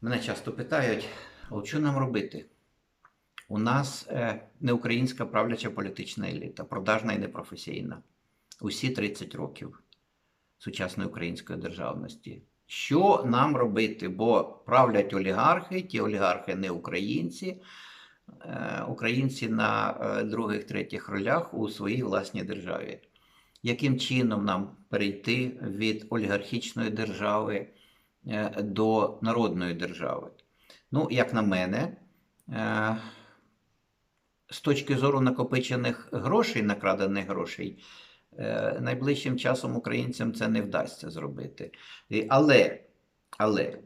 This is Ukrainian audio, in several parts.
Мене часто питають, от що нам робити? У нас е, не українська правляча політична еліта, продажна і непрофесійна. Усі 30 років сучасної української державності. Що нам робити? Бо правлять олігархи, ті олігархи не українці, е, українці на е, других, третіх ролях у своїй власній державі. Яким чином нам перейти від олігархічної держави до народної держави? Ну, як на мене, е, з точки зору накопичених грошей, накрадених грошей, е, найближчим часом українцям це не вдасться зробити. Але, але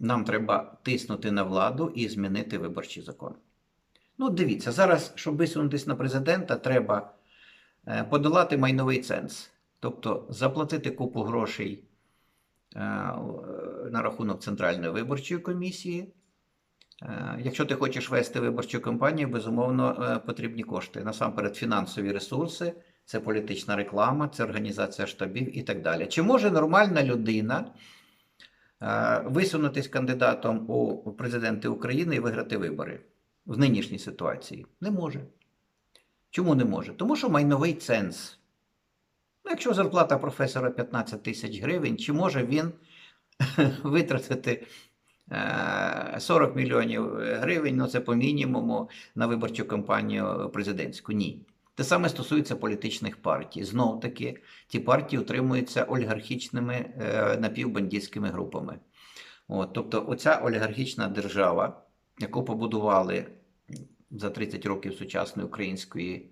нам треба тиснути на владу і змінити виборчий закон. Ну, дивіться, зараз, щоб висунутися на президента, треба е, подолати майновий ценз, тобто заплатити купу грошей е, на рахунок Центральної виборчої комісії. Е, Якщо ти хочеш вести виборчу кампанію, безумовно е, потрібні кошти. Насамперед, фінансові ресурси, це політична реклама, це організація штабів і так далі. Чи може нормальна людина е, висунутись кандидатом у президенти України і виграти вибори в нинішній ситуації? Не може. Чому не може? Тому що майновий ценз. Ну, якщо зарплата професора 15 тисяч гривень, чи може він витратити е, 40 мільйонів гривень, ну це по мінімуму на виборчу кампанію президентську? Ні. Те саме стосується політичних партій. Знов таки, ті партії утримуються олігархічними е, напівбандитськими групами. От, тобто, оця олігархічна держава, яку побудували за 30 років сучасної української е,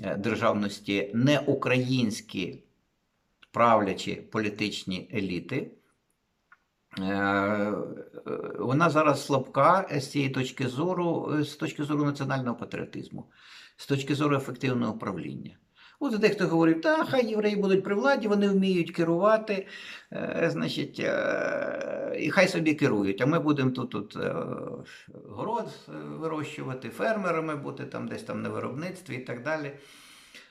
державності, не українські правлячі політичні еліти, е, е, вона зараз слабка з цієї точки зору, е, з точки зору національного патріотизму, з точки зору ефективного управління. От дехто говорив, та хай євреї будуть при владі, вони вміють керувати, е, значить, е, і хай собі керують. А ми будемо тут, тут е, город вирощувати, фермерами бути там десь там на виробництві і так далі.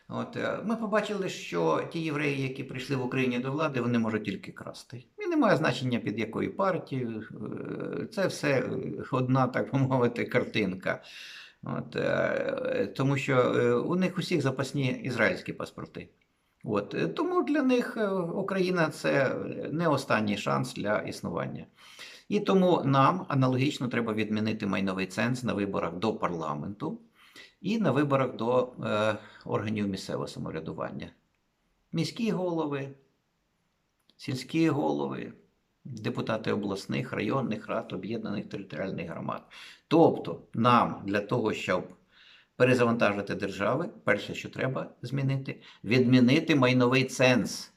От, ми побачили, що ті євреї, які прийшли в Україні до влади, вони можуть тільки красти. І немає значення під якою партією. Це все одна, так би мовити, картинка. От, е, тому що е, у них усіх запасні ізраїльські паспорти. От, е, тому для них е, Україна це не останній шанс для існування. І тому нам аналогічно треба відмінити майновий ценз на виборах до парламенту і на виборах до е, органів місцевого самоврядування. Міські голови, сільські голови, депутати обласних, районних рад, об'єднаних територіальних громад. Тобто, нам для того, щоб перезавантажити держави, перше, що треба змінити, відмінити майновий ценз.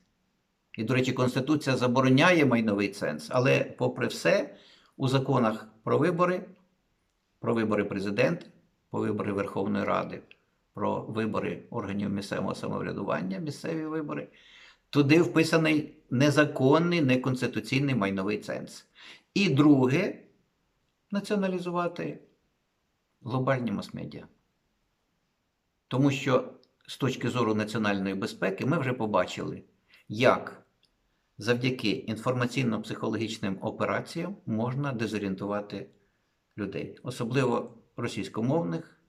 І, до речі, Конституція забороняє майновий ценз, але, попри все, у законах про вибори, про вибори президента, про вибори Верховної Ради, про вибори органів місцевого самоврядування, місцеві вибори, туди вписаний незаконний, неконституційний майновий ценз. І друге націоналізувати глобальні мас-медіа. Тому що з точки зору національної безпеки ми вже побачили, як завдяки інформаційно-психологічним операціям можна дезорієнтувати людей, особливо російськомовних,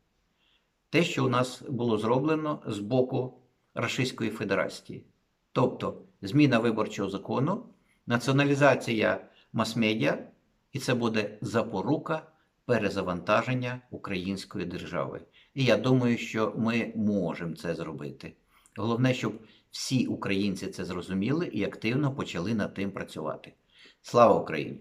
те, що у нас було зроблено з боку Російської Федерації. Тобто зміна виборчого закону, націоналізація мас-медіа, і це буде запорука перезавантаження української держави. І я думаю, що ми можемо це зробити. Головне, щоб всі українці це зрозуміли і активно почали над тим працювати. Слава Україні!